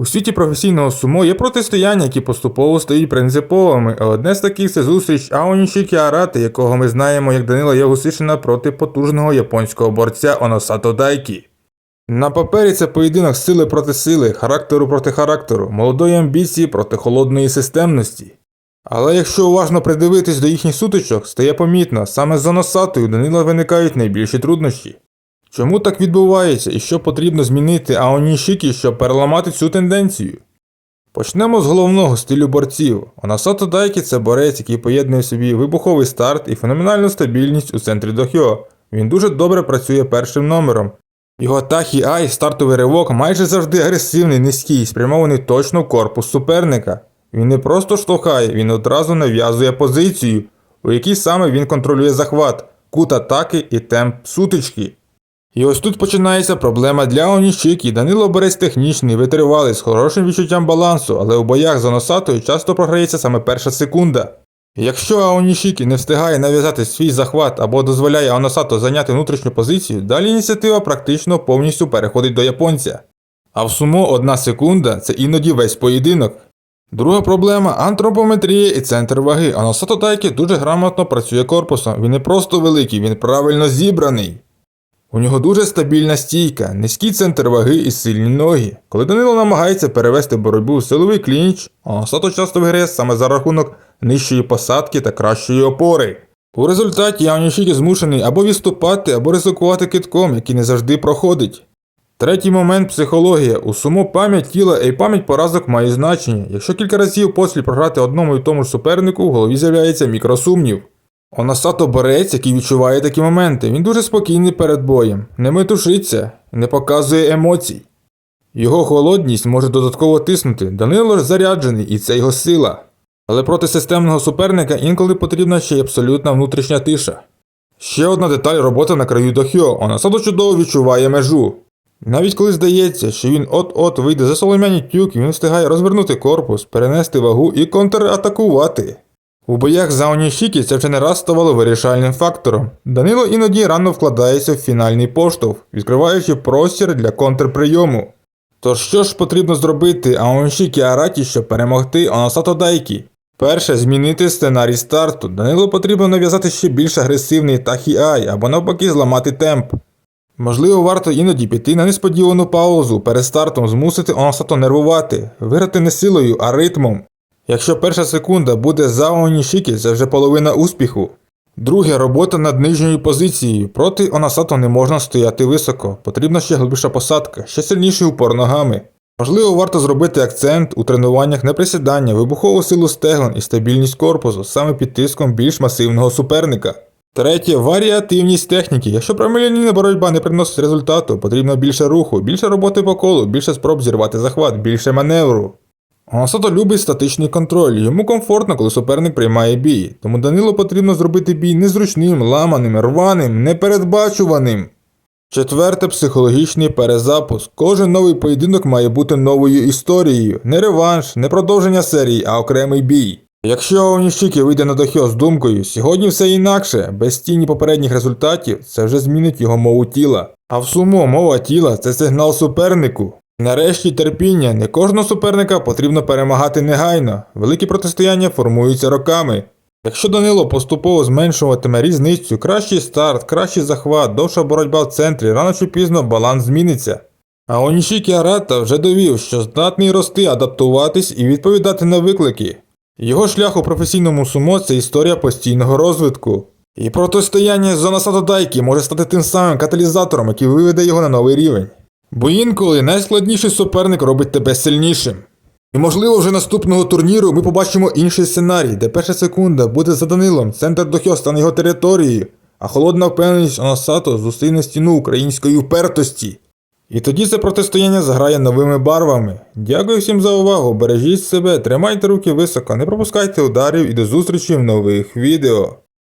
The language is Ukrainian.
У світі професійного сумо є протистояння, які поступово стають принциповими, одне з таких це зустріч Аоніші Арати, якого ми знаємо як Данила Ягусишина проти потужного японського борця Оносато Дайкі. На папері це поєдинок сили проти сили, характеру проти характеру, молодої амбіції проти холодної системності. Але якщо уважно придивитись до їхніх сутичок, стає помітно, саме з Оносатою Данила виникають найбільші труднощі. Чому так відбувається і що потрібно змінити Аонішікі, щоб переламати цю тенденцію? Почнемо з головного стилю борців. Онасато Дайкі це борець, який поєднує в собі вибуховий старт і феноменальну стабільність у центрі дохьо. Він дуже добре працює першим номером. Його Тахі Ай, стартовий ривок, майже завжди агресивний, низький, спрямований точно в корпус суперника. Він не просто штовхає, він одразу нав'язує позицію, у якій саме він контролює захват, кут атаки і темп сутички. І ось тут починається проблема для Онішікі. Данило Борець технічний, витривалий, з хорошим відчуттям балансу, але у боях з Оносатою часто програється саме перша секунда. Якщо Аонішікі не встигає нав'язати свій захват або дозволяє Оносато зайняти внутрішню позицію, далі ініціатива практично повністю переходить до японця. А в сумо одна секунда це іноді весь поєдинок. Друга проблема антропометрія і центр ваги. Оносато Дайкі дуже грамотно працює корпусом. Він не просто великий, він правильно зібраний. У нього дуже стабільна стійка, низький центр ваги і сильні ноги. Коли Данило намагається перевести боротьбу в силовий клінч, Оносато часто виграє саме за рахунок нижчої посадки та кращої опори. У результаті Яонішікі змушений або відступати, або ризикувати китком, який не завжди проходить. Третій момент психологія. У сумо пам'ять тіла і пам'ять поразок має значення. Якщо кілька разів поспіль програти одному і тому ж супернику, в голові з'являється мікросумнів. Оносато борець, який відчуває такі моменти. Він дуже спокійний перед боєм, не метушиться, не показує емоцій. Його холодність може додатково тиснути. Данило ж заряджений, і це його сила. Але проти системного суперника інколи потрібна ще й абсолютна внутрішня тиша. Ще одна деталь робота на краю дохьо. Оносато чудово відчуває межу. Навіть коли здається, що він от-от вийде за солом'яні тюки, він встигає розвернути корпус, перенести вагу і контратакувати. У боях за Онішікі це вже не раз ставало вирішальним фактором. Данило іноді рано вкладається в фінальний поштовх, відкриваючи простір для контрприйому. Тож що ж потрібно зробити Аоншікі Араті, щоб перемогти Оносато Дайкі? Перше, змінити сценарій старту. Данилу потрібно нав'язати ще більш агресивний Тахі-Ай або навпаки зламати темп. Можливо, варто іноді піти на несподівану паузу, перед стартом змусити Оносато нервувати, виграти не силою, а ритмом. Якщо перша секунда буде за Онішікі, це вже половина успіху. Друге, робота над нижньою позицією. Проти Онасато не можна стояти високо, потрібна ще глибша посадка, ще сильніший упор ногами. Можливо, варто зробити акцент у тренуваннях на присідання, вибухову силу стегон і стабільність корпусу саме під тиском більш масивного суперника. Третє варіативність техніки. Якщо прямолінійна боротьба не приносить результату, потрібно більше руху, більше роботи по колу, більше спроб зірвати захват, більше маневру. Оносато любить статичний контроль, йому комфортно, коли суперник приймає бій, тому Данилу потрібно зробити бій незручним, ламаним, рваним, непередбачуваним. Четверте психологічний перезапуск. Кожен новий поєдинок має бути новою історією, не реванш, не продовження серії, а окремий бій. Якщо Онішікі вийде на дохьо з думкою, сьогодні все інакше, без тіні попередніх результатів, це вже змінить його мову тіла. А в сумо мова тіла це сигнал супернику. Нарешті терпіння, не кожного суперника потрібно перемагати негайно. Великі протистояння формуються роками. Якщо Данило поступово зменшуватиме різницю, кращий старт, кращий захват, довша боротьба в центрі, рано чи пізно баланс зміниться. А Онішікі Арата вже довів, що здатний рости, адаптуватись і відповідати на виклики. Його шлях у професійному сумо це історія постійного розвитку. І протистояння з Дайкі може стати тим самим каталізатором, який виведе його на новий рівень. Бо інколи найскладніший суперник робить тебе сильнішим. І можливо вже наступного турніру ми побачимо інший сценарій, де перша секунда буде за Данилом, центр дохьо стане його територією, а холодна впевненість Оносато зустріне стіну української впертості. І тоді це протистояння заграє новими барвами. Дякую всім за увагу, бережіть себе, тримайте руки високо, не пропускайте ударів і до зустрічі в нових відео.